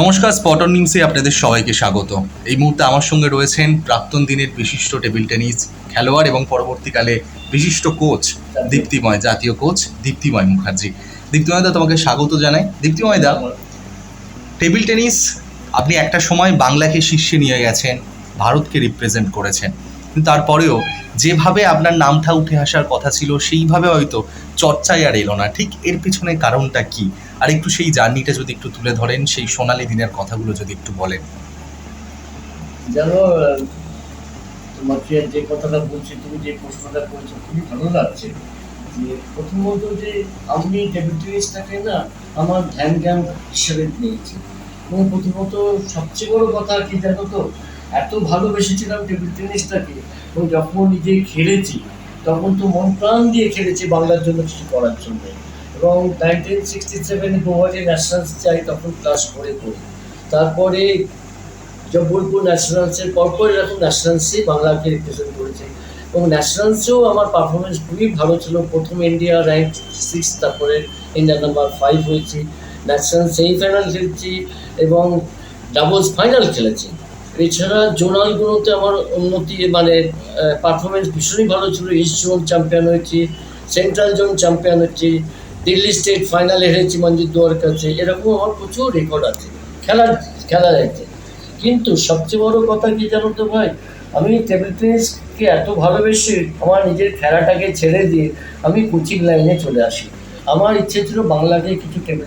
নমস্কার স্পটন নিউজে আপনাদের সবাইকে স্বাগত। এই মুহূর্তে আমার সঙ্গে রয়েছেন প্রাক্তন দিনের বিশিষ্ট টেবিল টেনিস খেলোয়াড় এবং পরবর্তীকালে বিশিষ্ট কোচ দীপ্তিময়, জাতীয় কোচ দীপ্তিময় মুখার্জি। দীপ্তিময় দা, তোমাকে স্বাগত জানাই। দীপ্তিময় দা, টেবিল টেনিস, আপনি একটা সময় বাংলাকে শীর্ষে নিয়ে গেছেন, ভারতকে রিপ্রেজেন্ট করেছেন। কিন্তু তারপরেও যেভাবে আপনার নামটা উঠে আসার কথা ছিল, সেইভাবে হয়তো চর্চায় আর এলো না। ঠিক এর পিছনে কারণটা কি? আর একটু সেই জার্নিটা যদি একটু তুলে ধরেন, সেই সোনালি দিনের কথাগুলো যদি একটু বলেন। জানো, তোমাকে যে কথাটা বলছি, তুমি যে প্রশ্নটা করেছ, খুবই ভালো লাগছে। যে প্রথমত যে আমি টেবিল না, আমার ধ্যান জ্ঞান হিসেবে নিয়েছি। এবং প্রথমত সবচেয়ে বড় কথা কি, জানো তো এত ভালোবেসেছিলাম টেবিল টেনিসটাকে এবং যখন নিজে খেলেছি, তখন তো মন প্রাণ দিয়ে খেলেছি বাংলার জন্য কিছু করার জন্য। এবং নাইনটিন সিক্সটি সেভেন গোয়াতে ন্যাশনালস যাই, তখন ক্লাস করে পড়ি। তারপরে জব্বলপুর ন্যাশনালসের পরপর এরকম ন্যাশনালসে বাংলাকে রিপ্রেজেন্ট করেছে। এবং ন্যাশনালসেও আমার পারফরমেন্স খুবই ভালো ছিল। প্রথম ইন্ডিয়া র্যাঙ্ক সিক্স তারপরে ইন্ডিয়া নাম্বার ফাইভ হয়েছি। ন্যাশনাল সেমিফাইনাল খেলেছি এবং ডাবলস ফাইনাল খেলেছি। এছাড়া জোনালগুলোতে আমার উন্নতি মানে পারফরমেন্স ভীষণই ভালো ছিল। ইস্ট জোন চ্যাম্পিয়ন হয়েছি সেন্ট্রাল জোন চ্যাম্পিয়ন হয়েছি দিল্লি স্টেট ফাইনালে হেরেছি মঞ্জিত দোয়ার কাছে। এরকম আমার প্রচুর রেকর্ড আছে। খেলার, খেলা যাচ্ছে কিন্তু সবচেয়ে বড় কথা কি জানো তো ভাই? আমি টেবিল টেনিসকে এত ভালোবেসে আমার নিজের খেলাটাকে ছেড়ে দিয়ে আমি কোচিং লাইনে চলে আসি। আমার ইচ্ছে ছিল বাংলাকে কিছু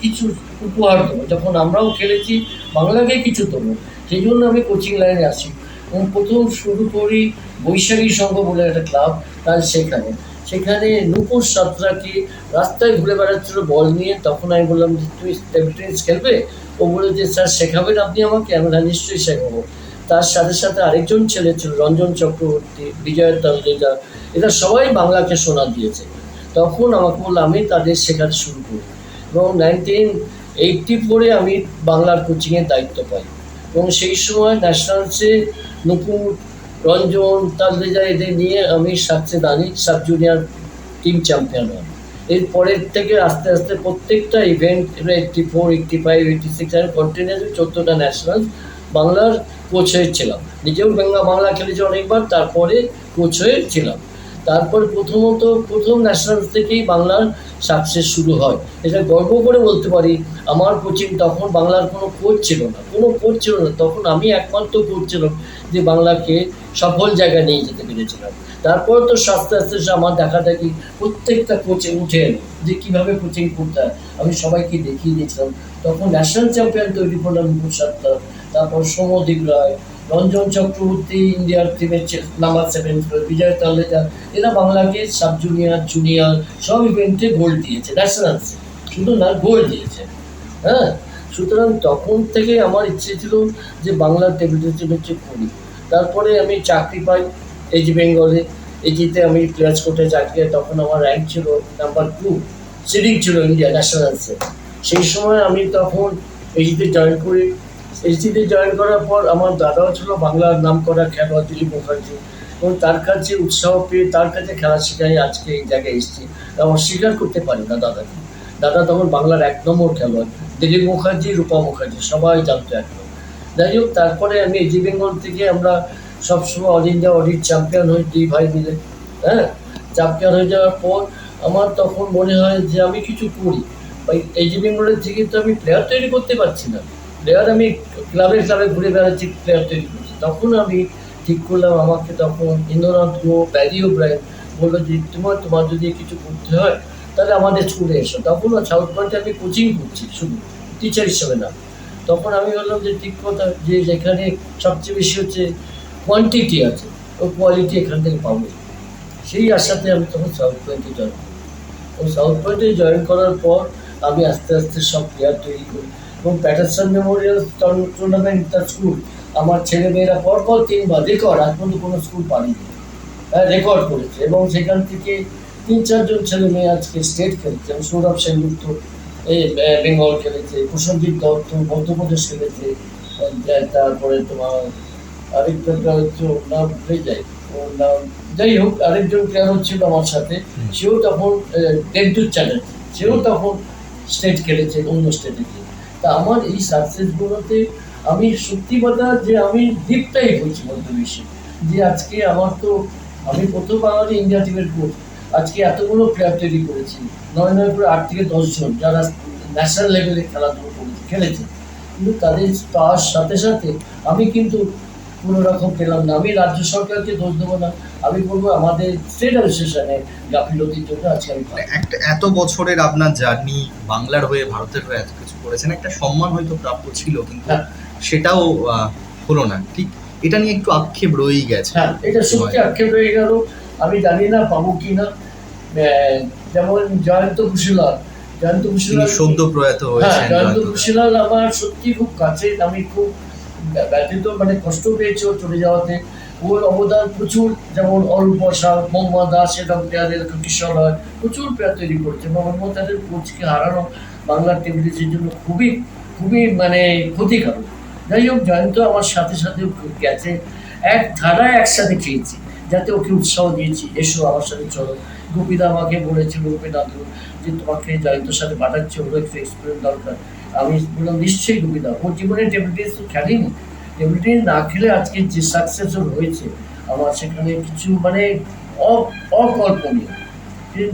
কিছু উপহার দেবো। যখন আমরাও খেলেছি, বাংলাকে কিছু দেবো। সেই জন্য আমি কোচিং লাইনে আসি। এবং প্রথম শুরু করি বৈশাখী সংঘ বলে একটা ক্লাব তার সেখানে। সেখানে নূপুর সাতরাকে রাস্তায় ঘুরে বেড়াচ্ছিল বল নিয়ে। তখন আমি বললাম যে তুমি টেবিল টেনিস খেলবে? ও বলে যে, স্যার, শেখাবেন আপনি আমাকে, আমি নিশ্চয়ই শেখাবো। তার সাথে সাথে আরেকজন ছেলে ছিল রঞ্জন চক্রবর্তী বিজয় তালরেজা এরা সবাই বাংলাকে শোনা দিয়েছে। তখন আমাকে বলল, আমি তাদের শেখাতে শুরু করি। এবং নাইনটিন এইটটি ফোরে আমি বাংলার কোচিংয়ের দায়িত্ব পাই। এবং সেই সময় ন্যাশনালসে নূপুর, রঞ্জন তালরেজা এদের নিয়ে আমি সাতশে দানি সাব জুনিয়র টিম চ্যাম্পিয়ন হই। এরপরের থেকে আস্তে আস্তে প্রত্যেকটা event eighty four eighty five eighty six আমি কন্টিনিউসলি চোদ্দোটা ন্যাশনাল বাংলার কোচ হয়েছিলাম নিজেও বাংলা বাংলা খেলেছি অনেকবার, তারপরে কোচ হয়েছিলাম তারপর প্রথমত প্রথম ন্যাশনাল থেকেই বাংলার সাকসেস শুরু হয়। এটা গর্ব করে বলতে পারি, আমার কোচিং তখন বাংলার কোনো কোচ ছিল না। কোনো কোচ ছিল না, তখন আমি একমাত্র কোচ ছিলাম যে বাংলাকে সফল জায়গায় নিয়ে যেতে পেরেছিলাম। তারপর তো আস্তে আস্তে আমার দেখা দেখি প্রত্যেকটা কোচে উঠে যে কীভাবে কোচিং করতে হয়। আমি সবাইকে দেখিয়ে দিয়েছিলাম। তখন ন্যাশনাল চ্যাম্পিয়ন তৈরি করলাম মুকুল তারপর সৌমদীপ রায় রঞ্জন চক্রবর্তী, ইন্ডিয়ার টিমের নাম্বার সেভেন ছিল বিজয় তালেজা এরা বাংলাকে সাব জুনিয়র জুনিয়র সব ইভেন্টে গোল্ড দিয়েছে। ন্যাশনালসে শুধু না গোল্ড দিয়েছে। হ্যাঁ? সুতরাং তখন থেকে আমার ইচ্ছে ছিল যে বাংলার টেবিল টেনিসে করি। তারপরে আমি চাকরি পাই এইচ বেঙ্গলে এইচিতে আমি প্লেয়ার্স কোর্টে চাকরি তখন আমার র্যাঙ্ক ছিল নাম্বার টু সিডিং ছিল ইন্ডিয়া ন্যাশনালসে সেই সময় আমি তখন এইচিতে জয়েন করি। এইচিতে জয়েন করার পর আমার দাদাও ছিল বাংলার নাম করা খেলোয়াড় দিলীপ মুখার্জি। এবং তার কাছে উৎসাহ পেয়ে তার কাছে খেলা শেখাই আজকে এই জায়গায় এসেছি। আমার স্বীকার করতে পারি না দাদাকে। দাদা তখন বাংলার এক নম্বর খেলোয়াড়, দিলীপ মুখার্জি, রূপা মুখার্জি, সবাই জানতো একদম যাই হোক, তারপরে আমি এজি বেঙ্গল থেকে আমরা সবসময় অল ইন্ডিয়া অডিট চ্যাম্পিয়ন হই, দুই ভাই মিলে। হ্যাঁ? চ্যাম্পিয়ন হয়ে যাওয়ার পর আমার তখন মনে হয় যে আমি কিছু করি। ওই এজি বেঙ্গলের থেকে তো আমি প্লেয়ার তৈরি করতে পারছি না। প্লেয়ার আমি ক্লাবে ক্লাবে ঘুরে বেড়াচ্ছি প্লেয়ার তৈরি করছি। তখন আমি ঠিক করলাম, আমাকে তখন ইন্দ্রনাথ গো প্যারিও ব্রায়ন বলল যে, তোমার তোমার যদি কিছু করতে হয়, তাহলে আমাদের স্কুলে এসো। তখন সাউথ পয়েন্টে আমি কোচিং করছি, শুধু টিচার হিসেবে না। তখন আমি বললাম যে, ঠিক কথা, যে যেখানে সবচেয়ে বেশি হচ্ছে কোয়ান্টিটি আছে ও কোয়ালিটি এখান থেকে পাবো। সেই আশাতে আমি তখন সাউথ পয়েন্টে জয়েন করি। ও সাউথ পয়েন্টে জয়েন করার পর আমি আস্তে আস্তে সব প্লেয়ার তৈরি করি। এবং প্যাটারসন মেমোরিয়াল টুর্নামেন্ট তার স্কুল আমার ছেলে মেয়েরা পরপর তিনবার রেকর্ড আজ পর্যন্ত কোনো স্কুল পারিনি রেকর্ড করেছে এবং সেখান থেকে তিন চারজন ছেলে মেয়ে আজকে স্টেট খেলছে। এবং সৌরভ সেনগুপ্ত এই বেঙ্গল খেলেছে কুশলদীপ দত্ত মধ্যপ্রদেশ খেলেছে তারপরে তোমার আরেকটা হচ্ছে ওর নাম ভুলে যাই। ওর নাম যাই হোক আরেকজন প্লেয়ার ছিল আমার সাথে সেও তখন দেবদূত চ্যাটার্জি সেও তখন স্টেট খেলেছে অন্য স্টেটে গিয়ে। তা আমার এই সাকসেসগুলোতে আমি সত্যি কথা যে আমি দীপটাই হয়েছি বলতে বেশি যে আজকে আমার তো, আমি প্রথম বাঙালি ইন্ডিয়া টিমের কোচ আজকে এতগুলো প্লেয়ার তৈরি করেছি। নয় নয় করে আট থেকে দশজন যারা ন্যাশনাল লেভেলে খেলাধুলো করেছে, খেলেছে। কিন্তু তাদের তার সাথে সাথে আমি কিন্তু কোনো রকম পেলাম না। আমি রাজ্য সরকারকে দোষ দেবো না। আমি বলব আমাদের স্টেট অ্যাসোসিয়েশনে গাফিলতির জন্য আজকে আমি একটা এত বছরের আপনার জার্নি বাংলার হয়ে ভারতের হয়ে এত কিছু করেছেন একটা সম্মান হয়তো প্রাপ্য ছিল কিন্তু হ্যাঁ। সেটাও হলো না। ঠিক এটা নিয়ে একটু আক্ষেপ রয়েই গেছে। হ্যাঁ এটা সত্যি আক্ষেপ রয়ে গেল? আমি জানি না পাবো কি না। যেমন জয়ন্ত কুশিলাল জয়ন্ত কুশিলাল সদ্য প্রয়াত হ্যাঁ হয়েছেন জয়ন্ত জয়ন্ত কুশিলাল আমার সত্যি খুব কাছে আমি খুব ব্যা- ব্যথিত মানে কষ্ট পেয়েছে চলে যাওয়াতে ওর অবদান প্রচুর, যেমন অরূপ বসা মোহাম্মদ দাস প্লেয়ার এরকম কিশোর হয় প্রচুর প্লেয়ার তৈরি করছে। মোহাম্মদ তাদের কোচকে হারানো বাংলার টেবিলিসের জন্য খুবই খুবই মানে ক্ষতিকারক। যাই হোক, জয়ন্ত আমার সাথে সাথে গেছে। এক ধারায় একসাথে খেয়েছি, যাতে ওকে উৎসাহ দিয়েছি। এসো আমার সাথে চলো। গোপীদা আমাকে বলেছিল গোপীনাথ, যে তোমাকে জয়ন্তর সাথে পাঠাচ্ছে, ওর একটু এক্সপিরিয়েন্স দরকার। আমি বললাম, নিশ্চয়ই গোপীদা ওর জীবনে টেবিল টেনিস তো খেলেনি। টেবিল টেনিস না খেলে আজকে যে সাকসেস হয়েছে, আমার সেখানে কিছু মানে অকল্পনীয়।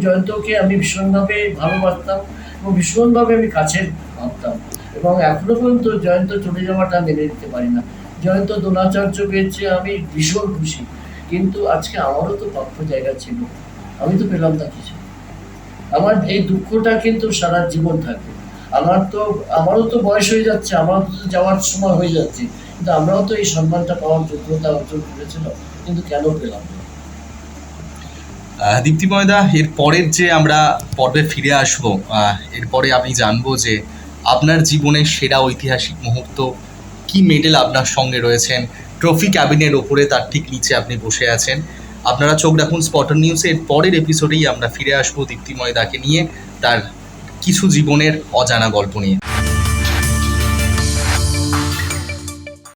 জয়ন্তকে আমি ভীষণভাবে ভালোবাসতাম এবং ভীষণভাবে আমি কাছের ভাবতাম এবং এখনও পর্যন্ত জয়ন্ত চলে যাওয়াটা মেনে নিতে পারি না। জয়ন্ত দ্রোণাচার্য পেয়েছে, আমি ভীষণ খুশি। কিন্তু আজকে আমারও তো প্রাপ্য জায়গা ছিল, আমি তো পেলাম না কিছু। আমার এই দুঃখটা কিন্তু সারা জীবন থাকবে। আমার তো আমারও তো বয়স হয়ে যাচ্ছে আমারও তো যাওয়ার সময় হয়ে যাচ্ছে কিন্তু আমরাও তো এই সম্মানটা পাওয়ার যোগ্যতা অর্জন করেছিলাম কিন্তু কেন পেলাম না? আহ, দীপ্তিময়দা এর পরের যে আমরা পর্বে ফিরে আসব এরপরে আমি জানব যে আপনার জীবনের সেরা ঐতিহাসিক মুহূর্ত কি মেডেল আপনার সঙ্গে রয়েছেন ট্রফি ক্যাবিনের ওপরে তার ঠিক নিচে আপনি বসে আছেন আপনারা চোখ রাখুন স্পটার নিউজের পরের এপিসোডেই আমরা ফিরে আসব দীপ্তিময়দাকে নিয়ে তার কিছু জীবনের অজানা গল্প নিয়ে।